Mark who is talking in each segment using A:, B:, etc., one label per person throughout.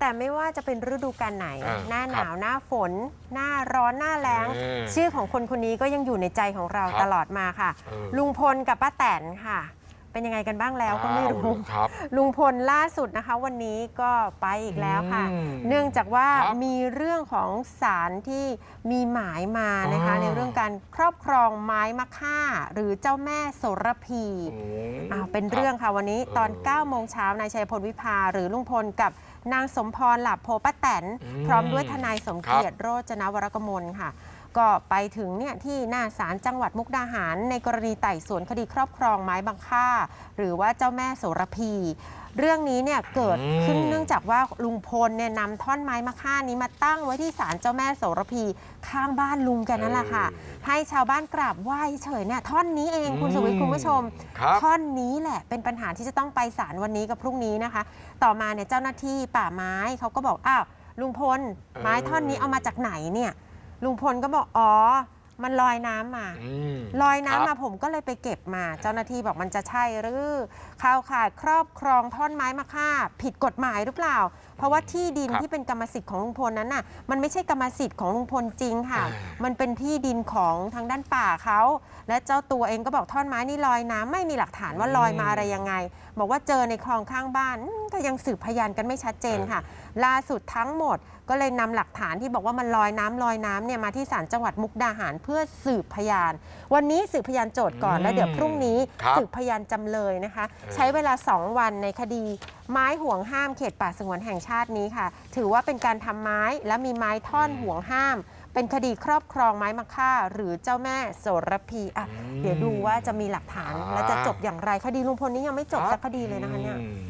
A: แต่ไม่ว่าจะเป็นฤดูกาลไหน
B: อ่า
A: หน้าห
B: ครั
A: นา
B: บ
A: วหน้าฝน หน้าร้อนหน้าแล้ง
B: เออ
A: ชื่อของคนคนนี้ก็ยังอยู่ในใจของเรา
B: ครับ
A: ตลอดมาค่ะ
B: เออ
A: ลุงพลกับป้าแตนค่ะ เป็นยังไงกันบ้างแล้วก็ไม่รู้
B: อ้าวครับ
A: ลุงพลล่าสุดนะคะ วันนี้ก็ไปอีกแล้วค่ะ
B: อืม
A: เนื่องจากว่า
B: ครับ
A: มีเรื่องของสารที่มีหมายมานะคะ
B: อ่า
A: ในเรื่องการครอบครองไม้มะค่า หรือเจ้าแม่โสระพี
B: อืม
A: อ้าวเป็น
B: คบ
A: เรื่องค่ะวันนี้ตอน
B: เออ
A: 9โมงเช้านายชัยพลวิภาหรือลุงพลกับนางสมพรหลับโพป้าแตน
B: อืม
A: พร้อมด้วยทนายสมเกียร
B: ครั
A: ติ
B: บ
A: โรจนวรกมลค่ะ ก็ไปถึงเนี่ยที่หน้าศาลจังหวัดมุกดาหาร ในกรณีไต่สวนคดีครอบครองไม้บังค่า หรือว่าเจ้าแม่โสระพี เรื่องนี้เนี่ยเกิดขึ้น
B: อืม
A: เนื่องจากว่าลุงพลเนี่ยนำท่อนไม้มะค่านี้มาตั้งไว้ที่ศาลเจ้าแม่โสระพีข้างบ้านลุงแกนั่นแหละค่ะ ให้ชาวบ้านกราบไหว้เฉยเนี่ยท่อนนี้เองคุณสุวิทย์คุณผู้ชม
B: ครับ
A: ท่อนนี้แหละเป็นปัญหาที่จะต้องไปศาลวันนี้กับพรุ่งนี้นะคะ ต่อมาเนี่ยเจ้าหน้าที่ป่าไม้เขาก็บอกอ้าวลุงพลไม้ท่อนนี้เอามาจากไหนเนี่ย ลุงพลก็บอกอ๋อ มันลอยน้ำมา
B: อืม
A: ลอยน้ำ
B: ค
A: มา
B: รับ
A: ผมก็เลยไปเก็บมา เจ้าหน้าที่บอกมันจะใช่หรือข่าวข่ายครอบครองท่อนไม้มาฆ่า ผิดกฎหมายหรือเปล่า เพราะว่าที่ดิน
B: ครับ
A: ที่เป็นกรรมสิทธิ์ของลุงพลนั้นน่ะมันไม่ใช่กรรมสิทธิ์ของลุงพลจริงค่ะ
B: อ่า
A: มันเป็นที่ดินของทางด้านป่าเขาและเจ้าตัวเองก็บอกท่อนไม้นี่ลอยน้ำไม่มีหลักฐานว่าลอยมาอะไรยังไง บอกว่าเจอในคลองข้างบ้านอืมก็ยังสืบพยานกันไม่ชัดเจนค่ะ ล่าสุดทั้งหมดก็เลยนำหลักฐานที่บอกว่ามันลอยน้ำลอยน้ำเนี่ยมาที่ศาลจังหวัดมุกดาหารเพื่อสืบพยาน วันนี้สืบพยานโจทย์ก่อน
B: อืม
A: แล้วเดี๋ยวพรุ่งนี้
B: ครับ
A: สืบพยานจำเลยนะคะ
B: เออ
A: ใช้เวลา 2 วันในคดี ไม้ห่วงห้ามเขตป่าสงวนแห่งชาตินี้ค่ะ ถือว่าเป็นการทำไม้และมีไม้ท่อนห่วงห้าม เป็นคดีครอบครองไม้มะค่า หรือเจ้าแม่โสระพีอะเดี๋ยวดูว่าจะมีหลักฐาน
B: อ่า
A: และจะจบอย่างไรคดีลุงพลนี้ยังไม่จบสักคดีเลยนะคะเนี่ย
B: อืม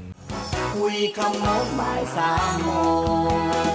C: คุยคำโน้นบ่ายสามโมง